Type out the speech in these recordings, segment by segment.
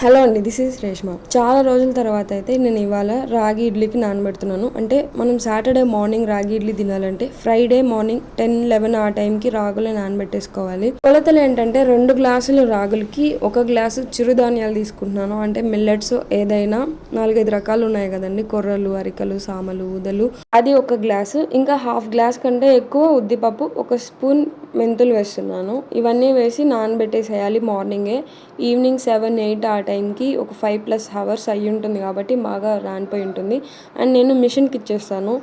Hello అండి this is Reshma. చాలా రోజుల తర్వాత అయితే నేను ఇవాళ రాగి ఇడ్లీకి నానబెడుతున్నాను. అంటే మనం సాటర్డే మార్నింగ్ రాగి ఇడ్లీ తినాలంటే ఫ్రైడే మార్నింగ్ టెన్ లెవెన్ ఆ టైంకి రాగులు నానబెట్టేసుకోవాలి. కొలతలు ఏంటంటే రెండు గ్లాసులు రాగులకి ఒక గ్లాసు చిరుధాన్యాలు తీసుకుంటున్నాను. అంటే మిల్లెట్స్ ఏదైనా నాలుగైదు రకాలు ఉన్నాయి కదండి. కొర్రలు అరికలు సామలు ఊదలు. అది ఒక గ్లాసు. ఇంకా హాఫ్ గ్లాస్ కంటే ఎక్కువ ఉద్దిపప్పు ఒక స్పూన్ మెంతులు వేస్తున్నాను. ఇవన్నీ వేసి నానబెట్టేసేయాలి మార్నింగే. ఈవినింగ్ సెవెన్ ఎయిట్ ఆ టైంకి ఒక ఫైవ్ ప్లస్ హవర్స్ అయ్యి ఉంటుంది కాబట్టి బాగా రానిపోయి ఉంటుంది. అండ్ నేను మిషన్కి ఇచ్చేస్తాను.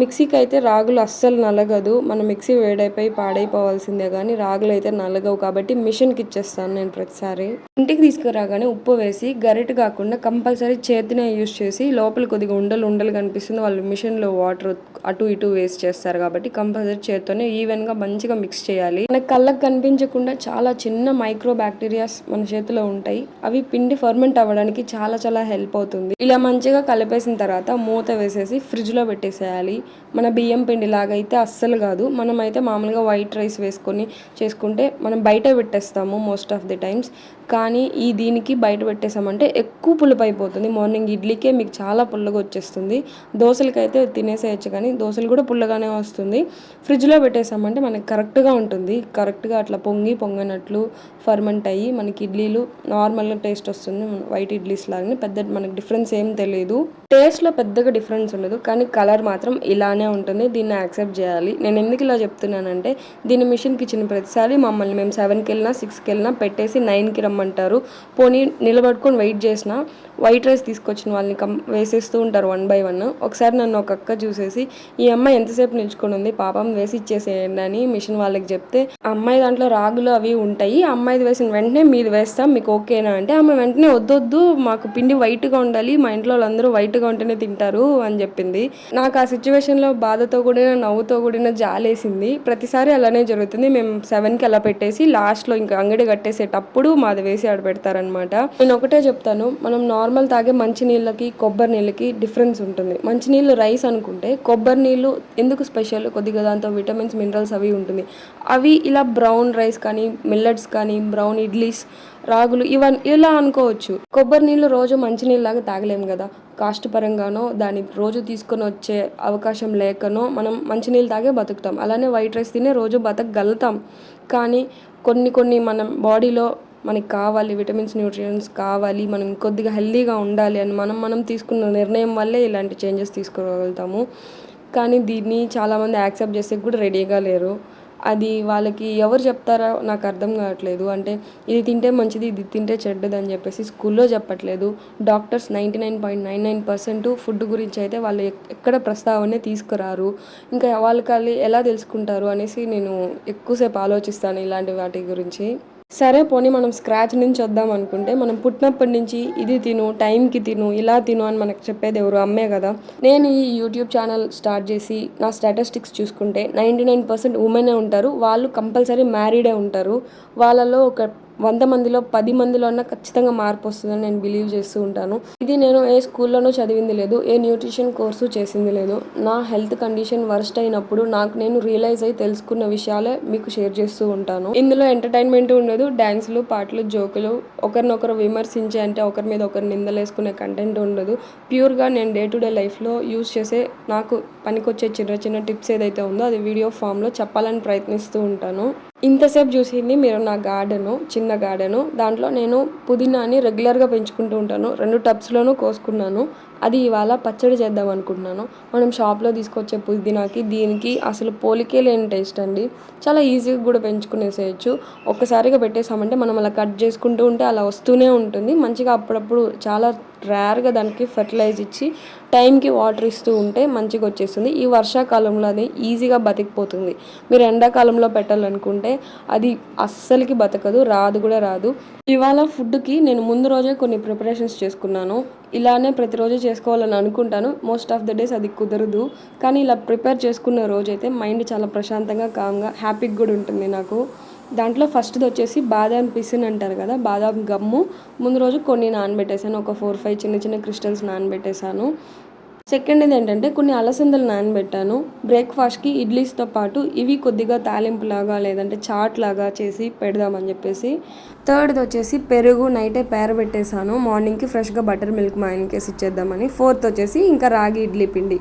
మిక్సీకి అయితే రాగులు అస్సలు నలగదు. మన మిక్సీ వేడైపోయి పాడైపోవాల్సిందే కానీ రాగులు అయితే నలగవు కాబట్టి మిషన్కి ఇచ్చేస్తాను నేను ప్రతిసారి. ఇంటికి తీసుకురాగానే ఉప్పు వేసి గరిట కాకుండా కంపల్సరీ చేతినే యూస్ చేసి లోపల కొద్దిగా ఉండలు ఉండలు కనిపిస్తుంది. వాళ్ళు మిషన్లో వాటర్ అటు ఇటు వేస్ట్ చేస్తారు కాబట్టి కంపల్సరీ చేత్తోనే ఈవెన్గా మంచిగా మిక్స్ చేయాలి. మనకు కళ్ళకు కనిపించకుండా చాలా చిన్న మైక్రో బ్యాక్టీరియాస్ మన చేతిలో ఉంటాయి. అవి పిండి ఫర్మెంట్ అవ్వడానికి చాలా చాలా హెల్ప్ అవుతుంది. ఇలా మంచిగా కలిపేసిన తర్వాత మూత వేసేసి ఫ్రిడ్జ్లో పెట్టేసేయాలి. మన బియ్యం పిండి లాగా అయితే అస్సలు కాదు. మనమైతే మామూలుగా వైట్ రైస్ వేసుకొని చేసుకుంటే మనం బయట పెట్టేస్తాము మోస్ట్ ఆఫ్ ది టైమ్స్ కానీ ఈ దీనికి బయట పెట్టేసామంటే ఎక్కువ పులుపు అయిపోతుంది మార్నింగ్ ఇడ్లీకే మీకు చాలా పుల్లగా వచ్చేస్తుంది. దోశలకైతే తినేసేయచ్చు కానీ దోశలు కూడా పుల్లగానే వస్తుంది. ఫ్రిడ్జ్లో పెట్టేసామంటే మనకి కరెక్ట్గా ఉంటుంది. కరెక్ట్గా అట్లా పొంగి పొంగనట్లు ఫర్మెంట్ అయ్యి మనకి ఇడ్లీలు నార్మల్గా టేస్ట్ వస్తుంది. వైట్ ఇడ్లీస్ లాగానే పెద్ద మనకి డిఫరెన్స్ ఏం తెలియదు టేస్ట్లో పెద్దగా డిఫరెన్స్ ఉండదు కానీ కలర్ మాత్రం ఇలానే ఉంటుంది. దీన్ని యాక్సెప్ట్ చేయాలి. నేను ఎందుకు ఇలా చెప్తున్నానంటే దీన్ని మిషన్కి ఇచ్చిన ప్రతిసారి మమ్మల్ని మేము సెవెన్కి వెళ్ళినా సిక్స్కి వెళ్ళినా పెట్టేసి నైన్కి రమ్మ చేయమంటారు పోనీ నిలబడుకొని వెయిట్ చేసిన వైట్ రైస్ తీసుకొచ్చిన వాళ్ళని కం వేసేస్తూ ఉంటారు వన్ బై వన్. ఒకసారి నన్ను ఒక అక్క చూసేసి ఈ అమ్మాయి ఎంతసేపు నిల్చుకొని ఉంది? పాపం వేసి ఇచ్చేసేయండి అని మిషన్ వాళ్ళకి చెప్తే ఆ అమ్మాయి దాంట్లో రాగులు అవి ఉంటాయి. అమ్మాయిది వేసిన వెంటనే మీది వేస్తాం మీకు ఓకేనా? అంటే ఆమె వెంటనే వద్దొద్దు. మాకు పిండి వైట్గా ఉండాలి. మా ఇంట్లో వాళ్ళందరూ వైట్గా ఉంటేనే తింటారు అని చెప్పింది. నాకు ఆ సిచ్యువేషన్లో బాధతో కూడిన నవ్వుతో కూడిన జాలేసింది. ప్రతిసారి అలానే జరుగుతుంది. మేము సెవెన్కి అలా పెట్టేసి లాస్ట్లో ఇంకా అంగడి కట్టేసేటప్పుడు మాది వేసి ఆడ పెడతారనమాట నేను ఒకటే చెప్తాను. మనం నార్మల్ నార్మల్ తాగే మంచినీళ్ళకి కొబ్బరి నీళ్ళకి డిఫరెన్స్ ఉంటుంది. మంచినీళ్ళు రైస్ అనుకుంటే కొబ్బరి నీళ్ళు ఎందుకు స్పెషల్? కొద్దిగా దాంతో విటమిన్స్ మినరల్స్ అవి ఉంటుంది. అవి ఇలా బ్రౌన్ రైస్ కానీ మిల్లెట్స్ కానీ బ్రౌన్ ఇడ్లీస్ రాగులు ఇవన్నీ ఇలా అనుకోవచ్చు. కొబ్బరి నీళ్ళు రోజు మంచినీళ్ళలాగా తాగలేము కదా. కాస్ట్ పరంగానో దాన్ని రోజు తీసుకొని వచ్చే అవకాశం లేకనో మనం మంచినీళ్ళు తాగే బతుకుతాం. అలానే వైట్ రైస్ తినే రోజు బతకగలుగుతాం. కానీ కొన్ని కొన్ని మనం బాడీలో మనకి కావాలి విటమిన్స్ న్యూట్రియన్స్ కావాలి మనం కొద్దిగా హెల్దీగా ఉండాలి అని మనం మనం తీసుకున్న నిర్ణయం వల్లే ఇలాంటి చేంజెస్ తీసుకోగలుగుతాము. కానీ దీన్ని చాలామంది యాక్సెప్ట్ చేసే కూడా రెడీగా లేరు. అది వాళ్ళకి ఎవరు చెప్తారో నాకు అర్థం కావట్లేదు. అంటే ఇది తింటే మంచిది ఇది తింటే చెడ్డది అని చెప్పేసి స్కూల్లో చెప్పట్లేదు. Doctors ninety nine point nine nine percent food గురించి అయితే వాళ్ళు ఎక్కడ ప్రస్తావనే తీసుకురారు. ఇంకా వాళ్ళకి ఎలా తెలుసుకుంటారు అనేసి నేను ఎక్కువసేపు ఆలోచిస్తాను ఇలాంటి వాటి గురించి. సరే పోనీ మనం స్క్రాచ్ నుంచి వద్దాం అనుకుంటే మనం పుట్టినప్పటి నుంచి ఇది తిను టైంకి తిను ఇలా తిను అని మనకు చెప్పేది ఎవరు అమ్మే కదా. నేను ఈ యూట్యూబ్ ఛానల్ స్టార్ట్ చేసి నా స్టాటిస్టిక్స్ చూసుకుంటే నైంటీ నైన్ పర్సెంట్ ఉమెనే ఉంటారు వాళ్ళు కంపల్సరీ మ్యారీడే ఉంటారు. వాళ్ళలో ఒక వంద మందిలో పది మందిలో ఉన్న ఖచ్చితంగా మార్పు వస్తుందని నేను బిలీవ్ చేస్తూ ఉంటాను. ఇది నేను ఏ స్కూల్లోనూ చదివింది లేదు ఏ న్యూట్రిషన్ కోర్సు చేసింది లేదు. నా హెల్త్ కండిషన్ వర్స్ట్ అయినప్పుడు నాకు నేను రియలైజ్ అయి తెలుసుకున్న విషయాలే మీకు షేర్ చేస్తూ ఉంటాను. ఇందులో ఎంటర్టైన్మెంట్ ఉండదు డ్యాన్స్లు పాటలు జోకులు ఒకరినొకరు విమర్శించే అంటే ఒకరి మీద ఒకరు నిందలేసుకునే కంటెంట్ ఉండదు. ప్యూర్గా నేను డే టు డే లైఫ్లో యూస్ చేసే నాకు పనికొచ్చే చిన్న చిన్న టిప్స్ ఏదైతే ఉందో అది వీడియో ఫామ్లో చెప్పాలని ప్రయత్నిస్తూ ఉంటాను. ఇంతసేపు చూసింది మీరు నా గార్డెను చిన్న గార్డెను. దాంట్లో నేను పుదీనాని రెగ్యులర్గా పెంచుకుంటూ ఉంటాను. రెండు టబ్స్లోనూ కోసుకున్నాను. అది ఇవాళ పచ్చడి చేద్దాం అనుకుంటున్నాను. మనం షాప్లో తీసుకొచ్చే పుదీనాకి దీనికి అసలు పోలికే లేని టేస్ట్ అండి. చాలా ఈజీగా కూడా పెంచుకునేసేయచ్చు. ఒక్కసారిగా పెట్టేసామంటే మనం అలా కట్ చేసుకుంటూ ఉంటే అలా వస్తూనే ఉంటుంది. మంచిగా అప్పుడప్పుడు చాలా రేర్గా దానికి ఫెర్టిలైజ్ ఇచ్చి టైంకి వాటర్ ఇస్తూ ఉంటే మంచిగా వచ్చేస్తుంది. ఈ వర్షాకాలంలో అది ఈజీగా బతికిపోతుంది. మీరు ఎండాకాలంలో పెట్టాలనుకుంటే అది అస్సలకి బతకదు రాదు కూడా రాదు. ఇవాళ ఫుడ్కి నేను ముందు రోజే కొన్ని ప్రిపరేషన్స్ చేసుకున్నాను. ఇలానే ప్రతిరోజు చేసుకోవాలని అనుకుంటాను. మోస్ట్ ఆఫ్ ద డేస్ అది కుదరదు. కానీ ఇలా ప్రిపేర్ చేసుకున్న రోజైతే మైండ్ చాలా ప్రశాంతంగా కామ్గా హ్యాపీగా కూడా ఉంటుంది నాకు. దాంట్లో ఫస్ట్ది వచ్చేసి బాదాం పిసిన్ అంటారు కదా బాదాం గమ్ము. ముందు రోజు కొన్ని నానబెట్టేసాను ఒక ఫోర్ ఫైవ్ చిన్న చిన్న క్రిస్టల్స్ నానబెట్టేసాను సెకండ్ ఏంటంటే కొన్ని అలసందలు నానబెట్టాను. బ్రేక్ఫాస్ట్కి ఇడ్లీస్తో పాటు ఇవి కొద్దిగా తాలింపు లాగా లేదంటే చాట్ లాగా చేసి పెడదామని చెప్పేసి. థర్డ్ది వచ్చేసి పెరుగు నైటే పేరబెట్టేసాను మార్నింగ్కి ఫ్రెష్గా బటర్ మిల్క్ మా ఆయనకి ఇచ్చేద్దామని. ఫోర్త్ వచ్చేసి ఇంకా రాగి ఇడ్లీ పిండి.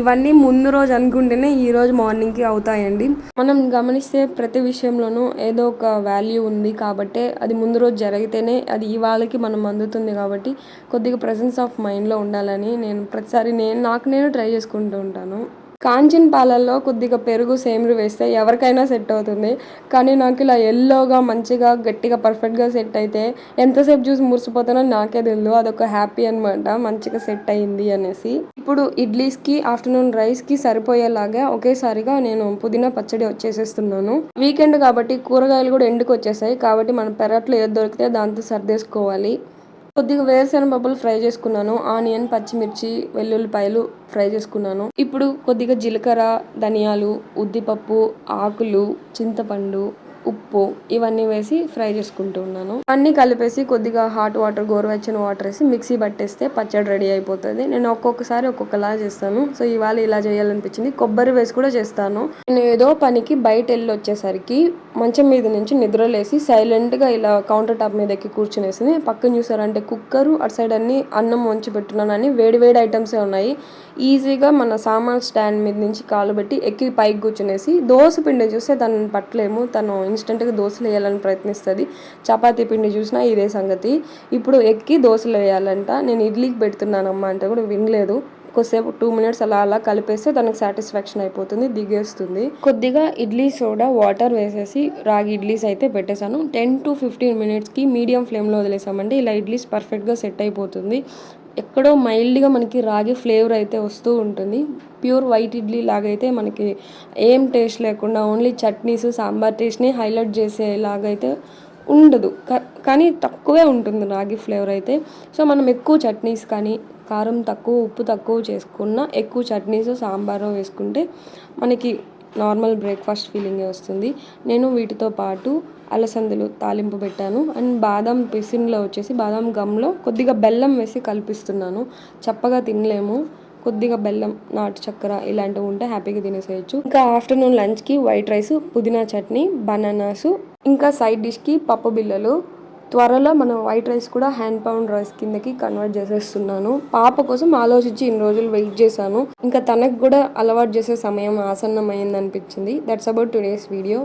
ఇవన్నీ ముందు రోజు అనుకుంటేనే ఈ రోజు మార్నింగ్కి అవుతాయండి. మనం గమనిస్తే ప్రతి విషయంలోనూ ఏదో ఒక వాల్యూ ఉంది కాబట్టి అది ముందు రోజు జరిగితేనే అది ఇవాళకి మనం అందుతుంది కాబట్టి కొద్దిగా ప్రెసెన్స్ ఆఫ్ మైండ్లో ఉండాలని నేను ప్రతిసారి నేను నాకు నేను ట్రై చేసుకుంటూ ఉంటాను. కాంచిన పాలల్లో కొద్దిగా పెరుగు సేమిరి వేస్తే ఎవరికైనా సెట్ అవుతుంది. కానీ నాకు ఇలా ఎల్లోగా మంచిగా గట్టిగా పర్ఫెక్ట్గా సెట్ అయితే ఎంతసేపు చూసి మురిసిపోతానో నాకే తెలియదు అదొక హ్యాపీ అనమాట మంచిగా సెట్ అయింది అనేసి. ఇప్పుడు ఇడ్లీస్కి ఆఫ్టర్నూన్ రైస్కి సరిపోయేలాగా ఒకేసారిగా నేను పుదీనా పచ్చడి వచ్చేసేస్తున్నాను. వీకెండ్ కాబట్టి కూరగాయలు కూడా ఎండుకు వచ్చేసాయి కాబట్టి మన పెరట్లో ఏది దొరికితే దాంతో సర్దేసుకోవాలి. కొద్దిగా వేరుశెనగ పప్పులు ఫ్రై చేసుకున్నాను. ఆనియన్ పచ్చిమిర్చి వెల్లుల్లిపాయలు ఫ్రై చేసుకున్నాను. ఇప్పుడు కొద్దిగా జీలకర్ర ధనియాలు ఉద్దిపప్పు ఆకులు చింతపండు ఉప్పు ఇవన్నీ వేసి ఫ్రై చేసుకుంటూ ఉన్నాను. అన్నీ కలిపేసి కొద్దిగా హాట్ వాటర్ గోరువెచ్చని వాటర్ వేసి మిక్సీ పట్టేస్తే పచ్చడి రెడీ అయిపోతుంది. నేను ఒక్కొక్కసారి ఒక్కొక్కలా చేస్తాను. సో ఇవాళ ఇలా చేయాలనిపించింది. కొబ్బరి వేసి కూడా చేస్తాను. నేను ఏదో పనికి బయట వెళ్ళి వచ్చేసరికి మంచం మీద నుంచి నిద్రలేసి సైలెంట్గా ఇలా కౌంటర్ టాప్ మీద ఎక్కి కూర్చునేసింది. పక్కన చూసారంటే కుక్కరు అటు సైడ్ అన్ని అన్నం వంచి పెట్టున్నాను అని వేడి వేడి ఐటమ్సే ఉన్నాయి. ఈజీగా మన సామాన్ స్టాండ్ మీద నుంచి కాలు పెట్టి ఎక్కి పైకి కూర్చునేసి దోశ పిండి చూస్తే తనని పట్టలేము. తను ఇన్స్టెంట్గా దోశలు వేయాలని ప్రయత్నిస్తుంది. చపాతీ పిండి చూసినా ఇదే సంగతి. ఇప్పుడు ఎక్కి దోశలు వేయాలంట. నేను ఇడ్లీకి పెడుతున్నానమ్మా అంటే కూడా వినలేదు. కొద్దిసేపు టూ మినిట్స్ అలా అలా కలిపేస్తే దానికి సాటిస్ఫాక్షన్ అయిపోతుంది దిగేస్తుంది. కొద్దిగా ఇడ్లీ సోడా వాటర్ వేసేసి రాగి ఇడ్లీస్ అయితే పెట్టేశాను. టెన్ టు ఫిఫ్టీన్ మినిట్స్కి మీడియం ఫ్లేమ్లో వదిలేసామంటే ఇలా ఇడ్లీస్ పర్ఫెక్ట్గా సెట్ అయిపోతుంది. ఎక్కడో మైల్డ్గా మనకి రాగి ఫ్లేవర్ అయితే వస్తూ ఉంటుంది. ప్యూర్ వైట్ ఇడ్లీ లాగైతే మనకి ఏం టేస్ట్ లేకుండా ఓన్లీ చట్నీస్ సాంబార్ టేస్ట్ని హైలైట్ చేసేలాగైతే ఉండదు. కానీ తక్కువే ఉంటుంది రాగి ఫ్లేవర్ అయితే. సో మనం ఎక్కువ చట్నీస్ కానీ కారం తక్కువ ఉప్పు తక్కువ చేసుకున్న ఎక్కువ చట్నీస్ సాంబారు వేసుకుంటే మనకి నార్మల్ బ్రేక్ఫాస్ట్ ఫీలింగే వస్తుంది. నేను వీటితో పాటు అలసందలు తాలింపు పెట్టాను అండ్ బాదం పిసిన్లో వచ్చేసి బాదం గమ్లో కొద్దిగా బెల్లం వేసి కలిపిస్తున్నాను. చప్పగా తినలేము. కొద్దిగా బెల్లం నాటు చక్కెర ఇలాంటివి ఉంటే హ్యాపీగా తినేసేయచ్చు. ఇంకా ఆఫ్టర్నూన్ లంచ్కి వైట్ రైస్ పుదీనా చట్నీ బనానాసు ఇంకా సైడ్ డిష్కి పప్పు బిల్లలు త్వరలో మనం వైట్ రైస్ కూడా హ్యాండ్ పౌండ్ రైస్ కిందకి కన్వర్ట్ చేసేస్తున్నాను. పాప కోసం ఆలోచించి ఇన్ని రోజులు వెయిట్ చేశాను. ఇంకా తనకు కూడా అలవాటు చేసే సమయం ఆసన్నమైంది అనిపించింది దట్స్ అబౌట్ టుడేస్ వీడియో